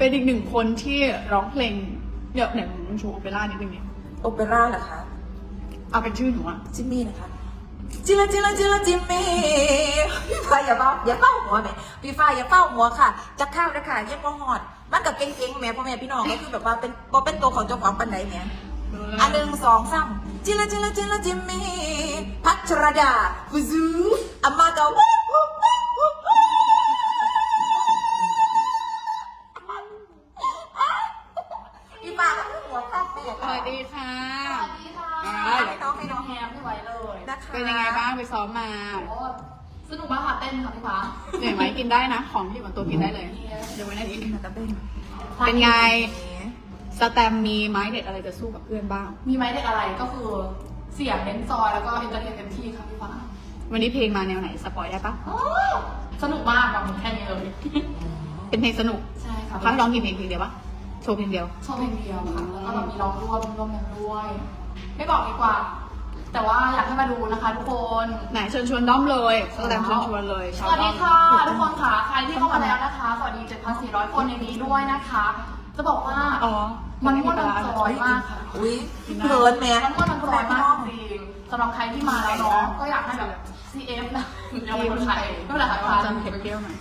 เป็นอีกหนึ่งคนที่ร้องเพลงเดี๋ยวไหนผมโชว์โอเปร่านิดนึงเนี่ยโอเปร่าเหรอคะ เอาเป็นชื่อหนูอะจิมมี่นะคะจิละจิละจิละจิมมี่พี่ฟ้าอย่าเฝ้าอย่าเฝ้าหัวแม่พี่ฟ้าอย่าเฝ้าหัวค่ะจะเข้านะค่ะยังบ่หอด มันกับเก่งๆแม่พ่อแม่พี่น้องก็คือแบบว่าเป็นบ่เป็นตัวของเจ้าของปันไหนแม่อันหนึ่งสองสามจิละจิละจิละจิมมี่พัชรดาฟูซูอามาเกา ดีค่ะสวัสดีค่ะอ่าให้น้องให้น้องแฮมไม่ไหวเลยนะคะเป็นยังไงบ้างไปซ้อมมาโอ้สนุกมากค่ะเต้นค่ะพี่ฟ้าเหนื่อยไหมกินได้นะ ของที่อยู่บนโต๊ะกินได้เลย เดี๋ยวไว้นั่นเองตะเบ้นเป็นไงสแตมมีไม้เด็ดอะไรจะสู้กับเพื่อนบ้าง มีไหมเด็กอะไรก็คือเสียงเน้นซอยแล้วก็เอนเตอร์เทนเต็มที่ค่ะพี่ฟ้าวันนี้เพลงมาแนวไหนสปอยได้ปะโอ้สนุกมากแบบแค่นี้เลยเป็นเพลงสนุกใช่ค่ะเขาให้ร้องกี่เพลงเพลงเดียวปะโชว์เพลงเดียวชอบเพลงเดียวค่ะ แล้วก็แบบมีร้องร่วมร่วมกันด้วย ไม่บอกดีกว่า แต่ว่าอยากให้มาดูนะคะทุกคนไหนเชิญชวนด้อมเลยสแตมเชิญชวนเลยสชาววัสด้ดีอมค่ะทุกคนค่ะ ใครที่เข้ามาแล้วนะคะ สวัสดี 7,400 คนในนี้ด้วยนะคะ จะบอกว่า อ๋อมันม่วนมันจอยมากค่ะ อุ้ยเพลินแม่มันม่วนมันจอยมากจริงสำหรับใครที่มาแล้วเนาะก็อยากให้แบบ CF นะยังไม่เป็นใครไม่เป็นไรค่ะ จำเผ็ดเปรี้ยวหน่อย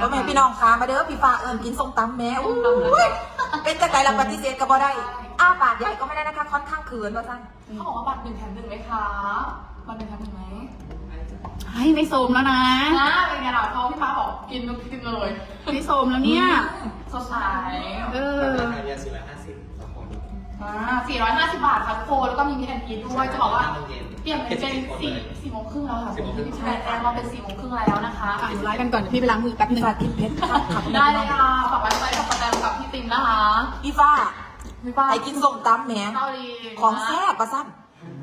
พ่อแม่พี่น้องคะมาเด้อพี่ฟ้าเอิญกินส้มตำแม่อุ้ยเป็นจังไดเราปฏิเสธก็บ่ได้ อ้าปากใหญ่ก็ไม่ได้นะคะ ค่อนข้างเขินว่าสั้นเขาบอกว่าบัตรหนึ่งแถมหนึ่งไหมคะบัตรหนึ่งแถมหนึ่งไหมให้ไม่โซมแล้วนะนะเป็นไงล่ะเขาพี่ฟ้าบอกกินทุกกินเลยไม่โซมแล้วเนี่ยสดใสเออราคาเดียวสี่ร้อยห้าสิบสองคนอ่า450บาทค่ะทุกคนแล้วก็มีมีแอนพีด้วยจะบอกว่าห้โมง เย็นเปลี่ยนเป็นเป็นสี่สี่โมงครึ่งแล้วค่ะสี่โมงครึ่ง ใช่แจ้งว่าเป็นสี่โมงครึ่งแล้วนะคะอะเดี๋ยวไลฟ์กันก่อนเดี๋ยวพี่ไปล้างมือแป๊บนึพี่งฟ้ากินเพชรค่ะค่ะได้เลยค่ะฝากไว้ไว้กับประแตมกับพี่ติมนะคะพี่ฟ้าพี่ฟ้าไอ้กินส้มตำแหม่เกาหลีของแซ่บว่าสั้น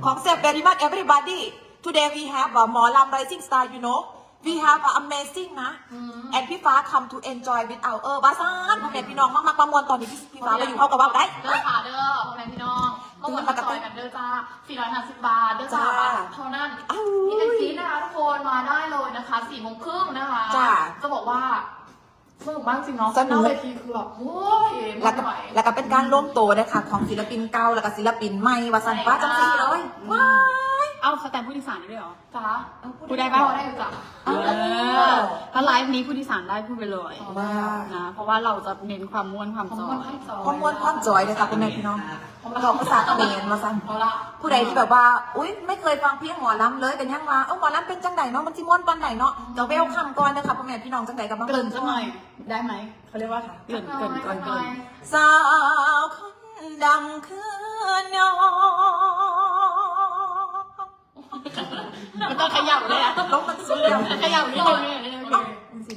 ของแซ่บ very much everybody today we have a หมอลำ rising star you know we have a amazing นะอืม and พี่ฟ้า come to enjoy with our เออบ้าซ่านพ่อแม่พี่น้องมากๆประมวลตอนนี้พี่พี่ฟ้ามาอยู่เข้ากับว่าได้เด้อค่ะเด้อพ่อแม่พี่น้อง ก็มาจอยกันเด้อจ้า450 บาทเด้อจ้าจ้าเท่านั้นอ้าวมีแอนพีนะคะทุกคนมาได้เลยนะคะ4โมงครึ่งนะคะจ้าจะบอกว่าสนุกมากจริงเนาะสนุกหาเวทีคือแบบโอ้ยแล้วก็ไม่ไหวแล้วก็เป็นการร่วมโตวนะคะของศิลปินเก่าแล้วก็ศิลปินใหม่ว่าสันว่าจังสีเลยว้าย เอ้าสแตมผู้โดยสารได้ด้วยเหรอ จ้าพูดได้ปะ ได้อยู่จ้ะเออถ้าไลฟ์นี้ผู้โดยสารได้พูดไปเลยว้านะ เพราะว่าเราจะเน้นความม่วนความผมจอมันย ให้จอยความมวนความจอยเลยค่ะคุณแม่พี่น้องเราภาษาเขมรมาสันเอาละผู้ใดที่แบบว่า อุ้ยไม่เคยฟังเพียงหมอลำเลยกันยังมาเออหมอลำเป็นจังไดเนาะมันจิม่วนตอนไหนเนาะจะเวลคัมก่อนนะคะพ่อแม่พี่น้องจังไดกับบ้างเกริ่นสักหน่อยได้ไหมเขาเรียกว่าเกริ่นเกริ่นเกริ่นเกริ่นสาวคนดังคือน้อ มันต้องขยับเลยอะลงมันสุดเดียวขยับนิดนึงเนี่ย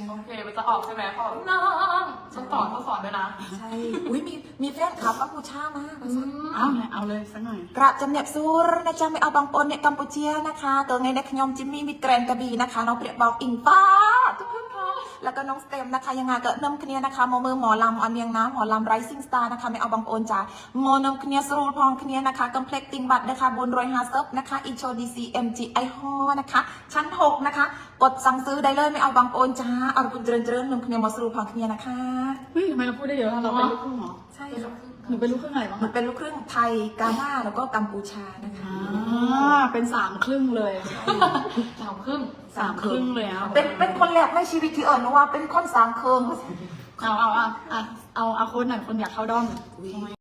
โอเค มันจะออกใช่ไหมพอน้องฉันสอนเขาสอนด้วยนะ ใช่ อุ้ยมีมีแฟนคลับกัมพูชามากอืมเอาเลยเอาเลยสักหน่อย กระจำเนียบซูรนะจ๊ะไม่เอาบางปนเนี่ยกัมพูเชียนะคะ ตัวไงในขยมจิมมี่มิดแกรนกระบีนะคะน้องเปรียบบอกอิงฟ้าทุกคนค่ะ แล้วก็น้องสเต็มนะคะยังไงก็น้ำเคลียร์นะคะหมอมือหมอลำอันเนียงน้ำหมอลำไรซิ่งสตาร์นะคะไม่เอาบางปนจ้าหมอน้ำเคลียร์สรูปพองเคลียร์นะคะกัมเพล็กติงบัตรนะคะบนรอยฮาเซิร์ฟนะคะอินโชดีซีเอ็มจีไอฮอนะคะชั้นหกนะคะกดสั่งซื้อได้เลยไม่เอาบางปนจ้าเอาคุณเจริญเจริญน้ำเคลียร์หมอสรูปพองเคลียร์นะคะเฮ้ยทำไมเราพูดได้เยอะเราเป็นลูกครึ่งเหรอใช่ค่ะ หนูเป็นลูกครึ่งอะไรบ้างมันเป็นลูกครึ่งไทยกาหน้าแล้วก็กัมพูชานะคะ อ่าเป็นสามครึ่งเลยสามครึ่งสามครึ่งเลยอะเป็นเป็นคนแรกในชีวิตที่เอิญว่าเป็นคนสามเคิง เอาเอาเอาเอาเอาเอาคนหน่อยคนอยากเข้าด้อม